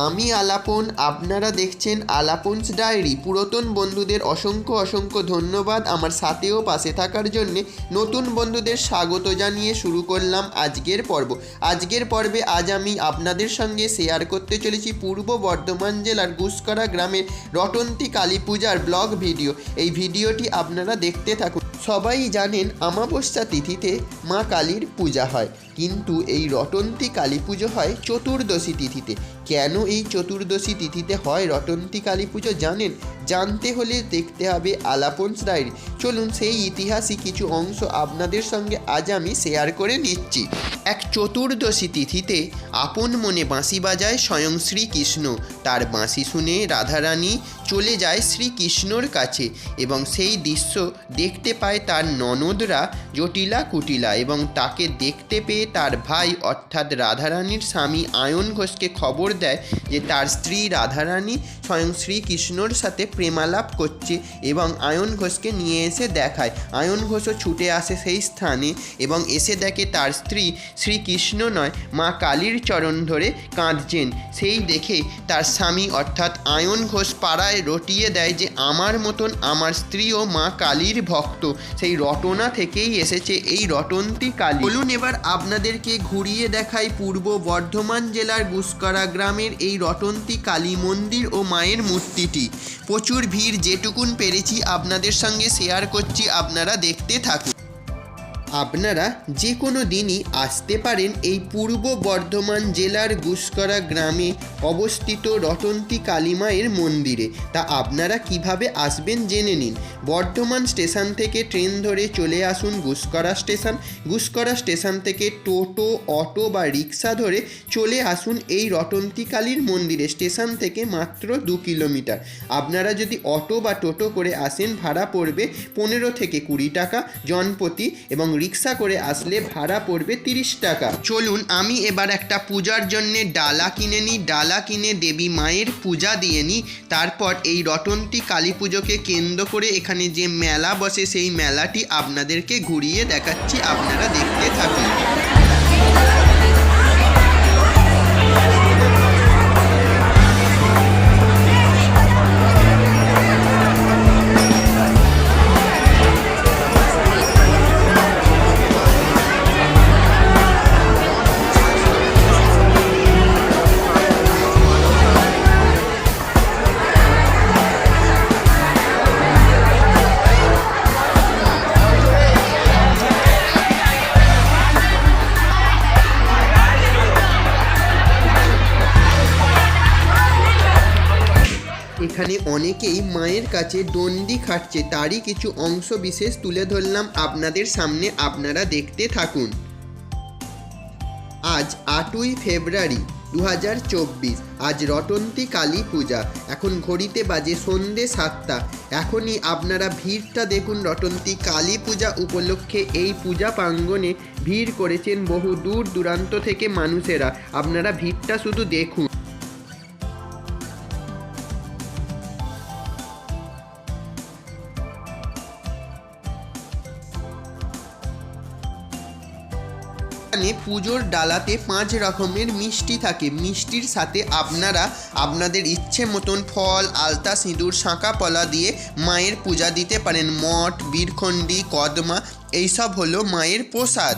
আমি আলাপন, আপনারা দেখছেন আলাপনস ডায়েরি। পুরাতন বন্ধুদের অসংখ্য অসংখ্য ধন্যবাদ আমার সাথেও পাশে থাকার জন্যে। নতুন বন্ধুদের স্বাগত জানিয়ে শুরু করলাম আজকের পর্ব। আজকের পর্বে আজ আমি আপনাদের সঙ্গে শেয়ার করতে চলেছি পূর্ব বর্ধমান জেলার গুসকরা গ্রামের রটন্তী কালী পূজার ব্লগ ভিডিও এই ভিডিওটি আপনারা দেখতে থাকুন। সবাই জানেন আমাবস্যা তিথিতে মা কালীর পূজা হয়। কিন্তু এই রটন্তী কালী পুজো হয় চতুর্দশী তিথিতে। কেন এই চতুর্দশী তিথিতে হয় রটন্তী কালী পুজো জানেন? জানতে হলে দেখতে হবে আলাপন্স ডায়েরি চলুন সেই ইতিহাসই কিছু অংশ আপনাদের সঙ্গে আজ আমি শেয়ার করে নিচ্ছি। এক চতুর্দশী তিথিতে আপন মনে বাঁশি বাজায় স্বয়ং শ্রীকৃষ্ণ। তার বাঁশি শুনে রাধারানী চলে যায় শ্রীকৃষ্ণর কাছে এবং সেই দৃশ্য দেখতে পায় তার ননদরা জটিলা কুটিলা এবং তাকে দেখতে পেয়ে তার ভাই অর্থাৎ রাধারানীর স্বামী আয়ন ঘোষকে খবর দেয় যে তার স্ত্রী রাধারানী স্বয়ং শ্রীকৃষ্ণর সাথে প্রেমালাপ করছে এবং আয়ন ঘোষকে নিয়ে এসে দেখায়। আয়ন ঘোষও ছুটে আসে সেই স্থানে এবং এসে দেখে তার স্ত্রী শ্রীকৃষ্ণ নয়, মা কালীর চরণ ধরে কাঁদছেন। সেই দেখে তার স্বামী অর্থাৎ আয়ন ঘোষ পাড়ায় রটিয়ে দেয় যে, আমার মতন আমার স্ত্রীও মা কালীর ভক্ত। সেই রটনা থেকেই এসেছে এই রটন্তি কালী। বলুন এবার আপনাদেরকে ঘুরিয়ে দেখাই পূর্ব বর্ধমান জেলার গুসকরা গ্রামের এই রটন্তি কালী মন্দির ও মায়ের মূর্তিটি। প্রচুর ভিড়, যেটুকুন পেরেছি আপনাদের সঙ্গে শেয়ার করছি, আপনারা দেখতে থাকুন। আপনারা যে কোনো দিনই আসতে পারেন এই পূর্ব বর্ধমান জেলার গুসকরা গ্রামে অবস্থিত রটন্তী কালীমায়ের মন্দিরে। তা আপনারা কীভাবে আসবেন জেনে নিন। বর্ধমান স্টেশন থেকে ট্রেন ধরে চলে আসুন গুসকরা স্টেশন। গুসকরা স্টেশন থেকে টোটো, অটো বা রিক্সা ধরে চলে আসুন এই রটন্তী কালীর মন্দিরে। স্টেশন থেকে মাত্র দু কিলোমিটার। আপনারা যদি অটো বা টোটো করে আসেন, ভাড়া পড়বে পনেরো থেকে কুড়ি টাকা জনপ্রতি এবং রিক্সা করে আসলে ভাড়া পড়বে তিরিশ টাকা। চলুন, আমি এবার একটা পূজার জন্যে ডালা কিনে নিই। ডালা কিনে দেবী মায়ের পূজা দিয়ে নিই। তারপর এই রটন্তি কালী পুজোকে কেন্দ্র করে এখানে যে মেলা বসে, সেই মেলাটি আপনাদেরকে ঘুরিয়ে দেখাচ্ছি। আপনারা দেখতে থাকুন। এখানে অনেকেই মায়ের কাছে দণ্ডি খাটছে, তারই কিছু অংশ বিশেষ তুলে ধরলাম আপনাদের সামনে, আপনারা দেখতে থাকুন। আজ আটই ফেব্রুয়ারি দু হাজার চব্বিশ, আজ রটন্তী কালী পূজা। এখন ঘড়িতে বাজে সন্ধে সাতটা। এখনই আপনারা ভিড়টা দেখুন রটন্তী কালী পূজা উপলক্ষে। এই পূজা প্রাঙ্গণে ভিড় করেছেন বহু দূর দূরান্ত থেকে মানুষেরা। আপনারা ভিড়টা শুধু দেখুন। পুজোর ডালাতে পাঁচ রকমের মিষ্টি থাকে। মিষ্টির সাথে আপনারা আপনাদের ইচ্ছে মতন ফল, আলতা, সিঁদুর শাঁকা পলা দিয়ে মায়ের পূজা দিতে পারেন। মঠ, বীরখণ্ডি, কদমা, এইসব হলো মায়ের প্রসাদ।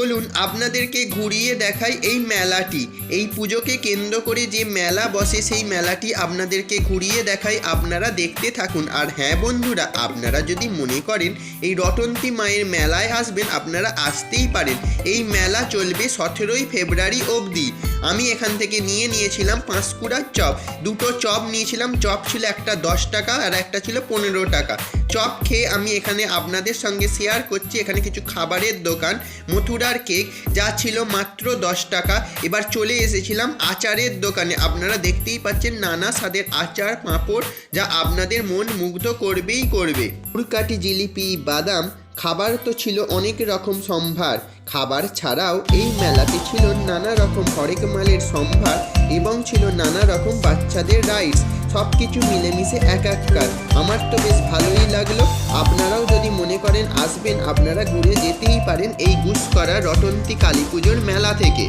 চলুন আপনাদেরকে ঘুরিয়ে দেখাই এই মেলাটি। এই পুজোকে কেন্দ্র করে যে মেলা বসে, সেই মেলাটি আপনাদেরকে ঘুরিয়ে দেখাই। আপনারা দেখতে থাকুন। আর হ্যাঁ বন্ধুরা, আপনারা যদি মনে করেন এই রটন্তী মায়ের মেলায় আসবেন, আপনারা আসতেই পারেন। এই মেলা চলবে সতেরোই ফেব্রুয়ারি অবধি। আমি এখান থেকে নিয়ে নিয়েছিলাম পাঁশকুড়ার চপ। দুটো চপ নিয়েছিলাম, চপ ছিল একটা দশ টাকা আর একটা ছিল পনেরো টাকা। চপ খেয়ে আমি এখানে আপনাদের সঙ্গে শেয়ার করছি, এখানে কিছু খাবারের দোকান, মথুরার কেক যা ছিল মাত্র দশ টাকা। এবার চলে এসেছিলাম আচারের দোকানে। আপনারা দেখতেই পাচ্ছেন নানা স্বাদের আচার, পাঁপড়, যা আপনাদের মন মুগ্ধ করবেই করবে। উড়কাটি জিলিপি, বাদাম খাবার তো ছিল অনেক রকম সম্ভার। খাবার ছাড়াও এই মেলাতে ছিল নানা রকম হরেক মালের সম্ভার এবং ছিল নানা রকম বাচ্চাদের রাইডস সব কিছু মিলেমিশে এক এককার আমার তো বেশ ভালোই লাগল। আপনারাও যদি মনে করেন আসবেন, আপনারা ঘুরে যেতেই পারেন এই গুসকরা রটন্তী কালী পুজোর মেলা থেকে।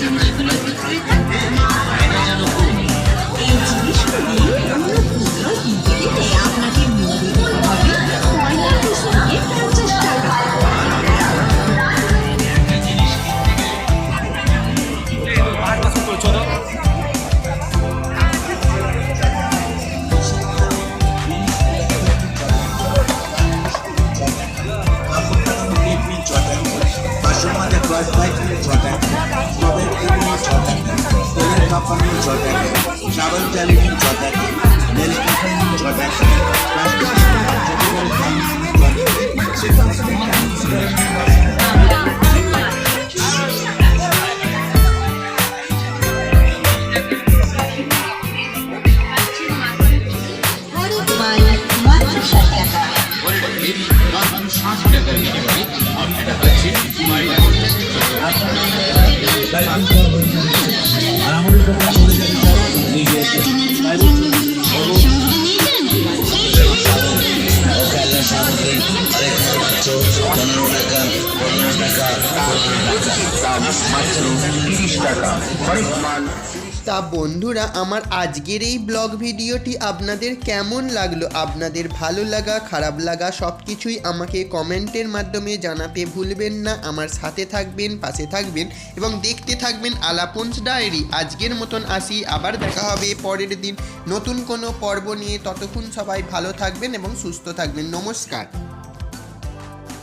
জিনিসগুলো telling you, drop that thing. Then it's drop that. তা বন্ধুরা, আমার আজকের এই ব্লগ ভিডিওটি আপনাদের কেমন লাগল? আপনাদের ভালো লাগা, খারাপ লাগা সব কিছুই আমাকে কমেন্টের মাধ্যমে জানাতে ভুলবেন না। আমার সাথে থাকবেন, পাশে থাকবেন এবং দেখতে থাকবেন আলাপন্স ডায়েরি। আজকের মতন আসি, আবার দেখা হবে পরের দিন। নতুন কোনো পর্ব নিয়ে ততক্ষণ সবাই ভালো থাকবেন এবং সুস্থ থাকবেন। নমস্কার।